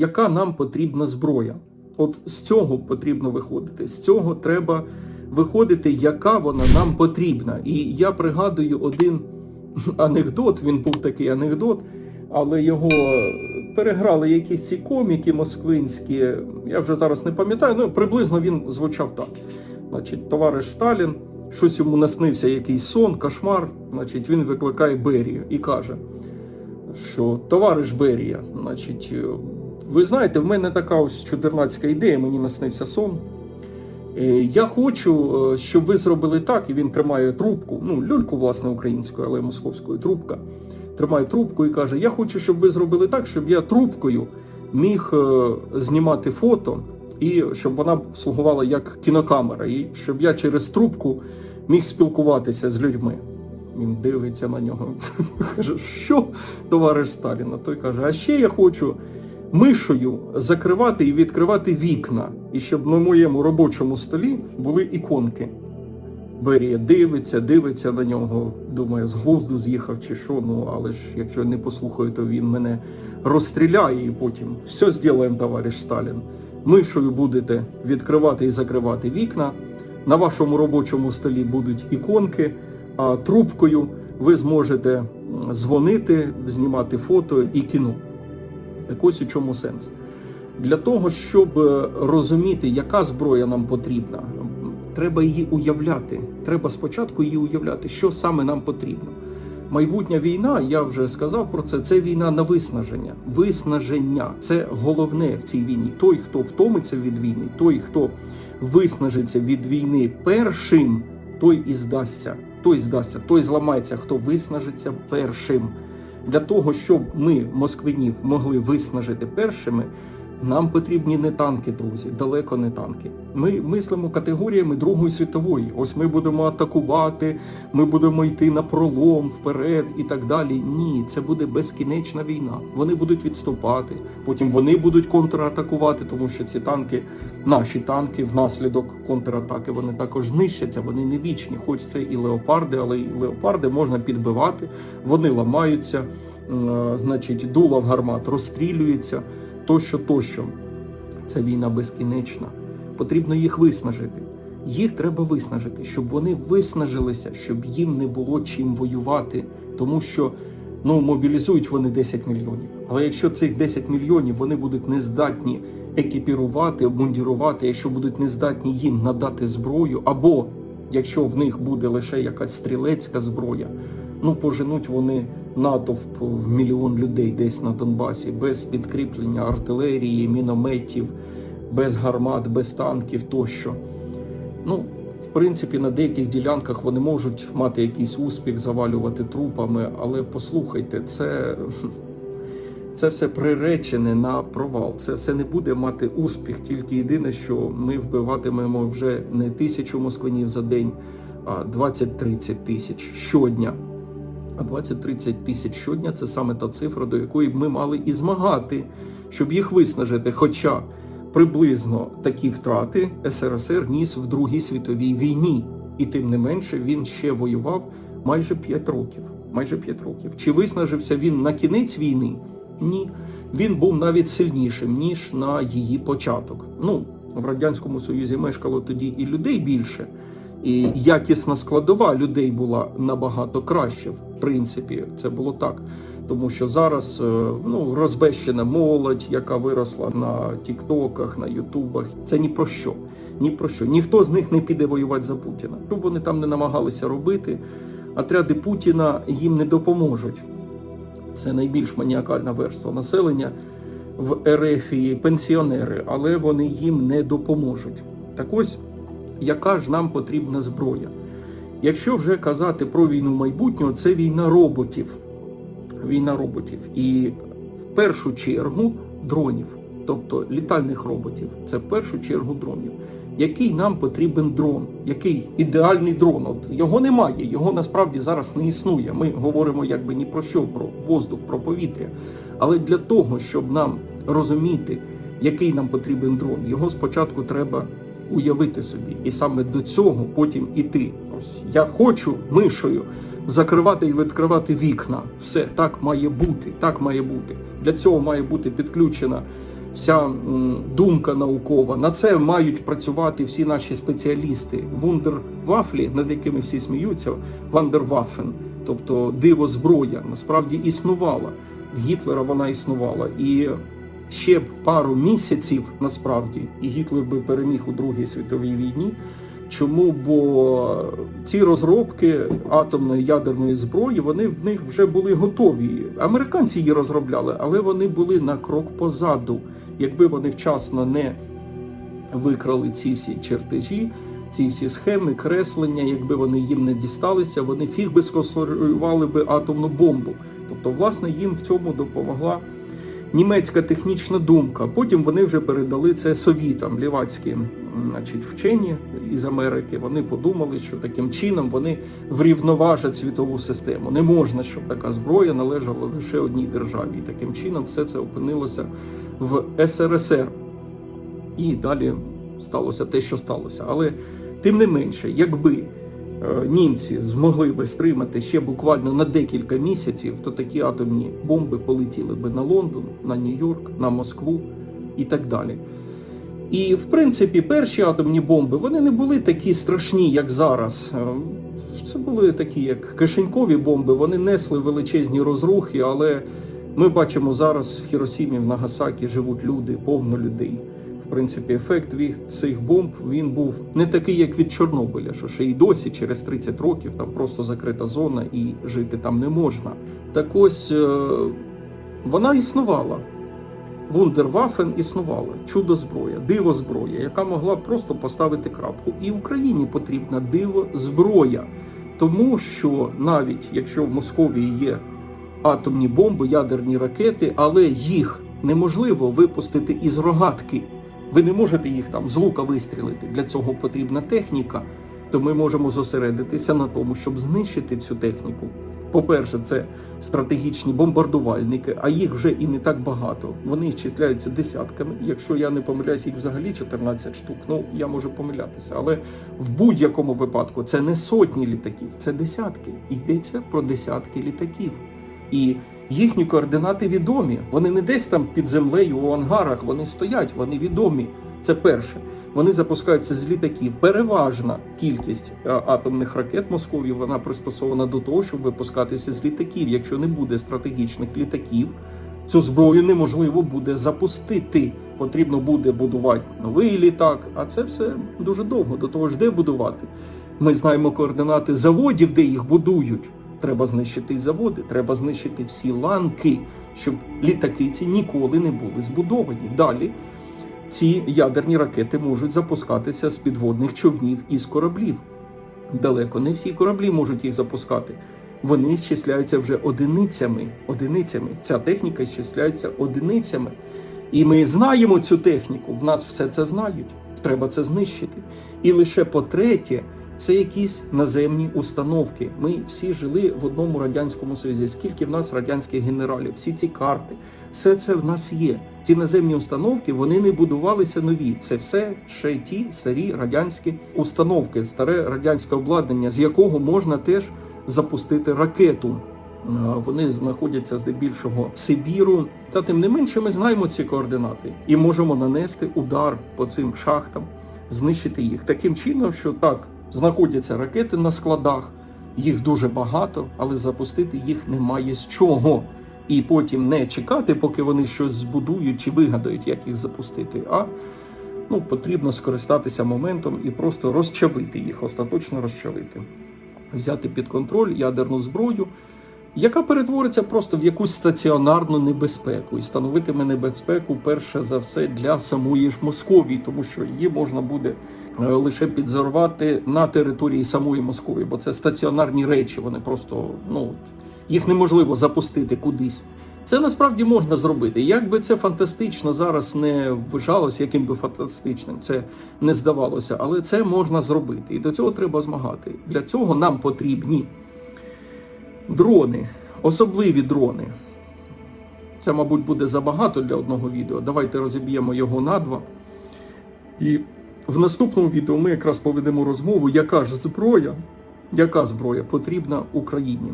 яка нам потрібна зброя. От з цього потрібно виходити. З цього треба виходити, яка вона нам потрібна. І я пригадую один анекдот, він був такий анекдот, але його переграли якісь ці коміки москвинські. Я вже зараз не пам'ятаю, ну приблизно він звучав так. Значить, товариш Сталін, щось йому наснився якийсь сон, кошмар. Значить, він викликає Берію і каже, що товариш Берія, значить, ви знаєте, в мене така ось чудернацька ідея, мені наснився сон. Е, Я хочу, е, щоб ви зробили так, і він тримає трубку, ну, люльку, власне, українською, але московською трубка. Тримає трубку і каже: Я хочу, щоб ви зробили так, щоб я трубкою міг е, знімати фото, і щоб вона слугувала як кінокамера, і щоб я через трубку міг спілкуватися з людьми. Він дивиться на нього. Каже, що, товариш Сталін? А той каже, а ще я хочу мишою закривати і відкривати вікна, і щоб на моєму робочому столі були іконки. Берія дивиться, дивиться на нього, думає, з глузду з'їхав чи що, ну але ж якщо не послухаю, то він мене розстріляє і потім все зробимо, товариш Сталін. Мишою будете відкривати і закривати вікна, на вашому робочому столі будуть іконки, а трубкою ви зможете дзвонити, знімати фото і кіно. Так ось у чому сенс. Для того, щоб е, розуміти, яка зброя нам потрібна, треба її уявляти. Треба спочатку її уявляти, що саме нам потрібно. Майбутня війна, я вже сказав про це, це війна на виснаження. Виснаження це головне в цій війні. Той, хто втомиться від війни, той, хто виснажиться від війни першим, той і здасться. Той здасться, той зламається, хто виснажиться першим. Для того, щоб ми, москвинів, могли виснажити першими, нам потрібні не танки, друзі, далеко не танки. Ми мислимо категоріями Другої світової. Ось ми будемо атакувати, ми будемо йти на пролом вперед і так далі. Ні, це буде безкінечна війна. Вони будуть відступати, потім вони будуть контратакувати, тому що ці танки, наші танки, внаслідок контратаки, вони також знищаться, вони не вічні. Хоч це і леопарди, але і леопарди можна підбивати, вони ламаються, значить, дула в гармат розстрілюється тощо, тощо. Це війна безкінечна. Потрібно їх виснажити. Їх треба виснажити, щоб вони виснажилися, щоб їм не було чим воювати. Тому що ну, мобілізують вони 10 мільйонів. Але якщо цих 10 мільйонів вони будуть не здатні екіпірувати, обмундірувати, якщо будуть не здатні їм надати зброю, або якщо в них буде лише якась стрілецька зброя, ну поженуть вони натовп в мільйон людей десь на Донбасі, без підкріплення артилерії, мінометів, без гармат, без танків тощо. Ну, в принципі, на деяких ділянках вони можуть мати якийсь успіх, завалювати трупами, але послухайте, це, це все приречене на провал. Це все не буде мати успіх. Тільки єдине, що ми вбиватимемо вже не тисячу москвинів за день, а 20-30 тисяч щодня. А 20-30 тисяч щодня це саме та цифра, до якої б ми мали і змагати, щоб їх виснажити. Хоча приблизно такі втрати СРСР ніс в Другій світовій війні. І тим не менше він ще воював майже 5 років. Майже 5 років. Чи виснажився він на кінець війни? Ні. Він був навіть сильнішим, ніж на її початок. Ну, в Радянському Союзі мешкало тоді і людей більше. І якісна складова людей була набагато краще. Принципі, це було так. Тому що зараз е, ну, розбещена молодь, яка виросла на тіктоках, на ютубах, це ні про що. Ні про що. Ніхто з них не піде воювати за Путіна. Що б вони там не намагалися робити, отряди Путіна їм не допоможуть. Це найбільш маніакальна верства населення в РФ і пенсіонери, але вони їм не допоможуть. Так ось, яка ж нам потрібна зброя? Якщо вже казати про війну майбутнього, це війна роботів. Війна роботів. І в першу чергу дронів, тобто літальних роботів. Це в першу чергу дронів. Який нам потрібен дрон? Який ідеальний дрон? От його немає, його насправді зараз не існує. Ми говоримо якби ні про що, про воздух, про повітря. Але для того, щоб нам розуміти, який нам потрібен дрон, його спочатку треба уявити собі. І саме до цього потім іти. Ось я хочу мишою закривати і відкривати вікна. Все так має бути. Так має бути. Для цього має бути підключена вся думка наукова. На це мають працювати всі наші спеціалісти. Вундервафлі, над якими всі сміються, Вандерваффен, тобто диво зброя, насправді існувала. В Гітлера вона існувала. І ще б пару місяців насправді, і Гітлер би переміг у Другій світовій війні. Чому? Бо ці розробки атомної ядерної зброї, вони в них вже були готові. Американці її розробляли, але вони були на крок позаду. Якби вони вчасно не викрали ці всі чертежі, ці всі схеми, креслення, якби вони їм не дісталися, вони фіг би сконструювали би атомну бомбу. Тобто, власне, їм в цьому допомогла німецька технічна думка. Потім вони вже передали це совітам, лівацькі значить, вчені із Америки. Вони подумали, що таким чином вони врівноважать світову систему. Не можна, щоб така зброя належала лише одній державі. І таким чином все це опинилося в СРСР. І далі сталося те, що сталося. Але тим не менше, якби німці змогли би стримати ще буквально на декілька місяців, то такі атомні бомби полетіли би на Лондон, на Нью-Йорк, на Москву і так далі. І в принципі, перші атомні бомби вони не були такі страшні, як зараз. Е, Це були такі, як кишенькові бомби, вони несли величезні розрухи, але ми бачимо зараз в Хіросімі, в Нагасакі живуть люди, повно людей. Принципі, ефект від цих бомб він був не такий, як від Чорнобиля, що ще й досі, через 30 років, там просто закрита зона і жити там не можна. Так ось е, вона існувала. Вундервафен існувала, чудо зброя, диво зброя, яка могла просто поставити крапку. І Україні потрібна диво зброя, тому що навіть якщо в Московії є атомні бомби, ядерні ракети, але їх неможливо випустити із рогатки. Ви не можете їх там з лука вистрілити. Для цього потрібна техніка. То ми можемо зосередитися на тому, щоб знищити цю техніку. По-перше, це стратегічні бомбардувальники, а їх вже і не так багато. Вони зчисляються десятками. Якщо я не помиляюсь, їх взагалі 14 штук. Ну я можу помилятися, але в будь-якому випадку це не сотні літаків, це десятки. Йдеться про десятки літаків. І їхні координати відомі. Вони не десь там під землею у ангарах, вони стоять, вони відомі. Це перше. Вони запускаються з літаків. Переважна кількість е, атомних ракет Московії вона пристосована до того, щоб випускатися з літаків. Якщо не буде стратегічних літаків, цю зброю неможливо буде запустити. Потрібно буде будувати новий літак, а це все дуже довго. До того ж, де будувати. Ми знаємо координати заводів, де їх будують. Треба знищити заводи, треба знищити всі ланки, щоб літаки ці ніколи не були збудовані. Далі ці ядерні ракети можуть запускатися з підводних човнів і з кораблів. Далеко не всі кораблі можуть їх запускати. Вони зчисляються вже одиницями. Одиницями. Ця техніка зчисляється одиницями. І ми знаємо цю техніку. В нас все це знають. Треба це знищити. І лише по-третє, це якісь наземні установки. Ми всі жили в одному радянському союзі. Скільки в нас радянських генералів, всі ці карти, все це в нас є. Ці наземні установки вони не будувалися нові. Це все ще ті старі радянські установки, старе радянське обладнання, з якого можна теж запустити ракету. Вони знаходяться здебільшого Сибіру. Та тим не менше ми знаємо ці координати і можемо нанести удар по цим шахтам, знищити їх таким чином, що так знаходяться ракети на складах, їх дуже багато, але запустити їх немає з чого. І потім не чекати, поки вони щось збудують чи вигадають, як їх запустити, а ну, потрібно скористатися моментом і просто розчавити їх, остаточно розчавити. Взяти під контроль ядерну зброю, яка перетвориться просто в якусь стаціонарну небезпеку і становитиме небезпеку перше за все для самої ж Московії, тому що її можна буде лише підзорвати на території самої Московії, бо це стаціонарні речі, вони просто ну їх неможливо запустити кудись. Це насправді можна зробити. Як би це фантастично зараз не вважалося, яким би фантастичним це не здавалося, але це можна зробити. І до цього треба змагати. Для цього нам потрібні дрони, особливі дрони. Це, мабуть, буде забагато для одного відео. Давайте розіб'ємо його на два. І в наступному відео ми якраз поведемо розмову, яка ж зброя, яка зброя потрібна Україні.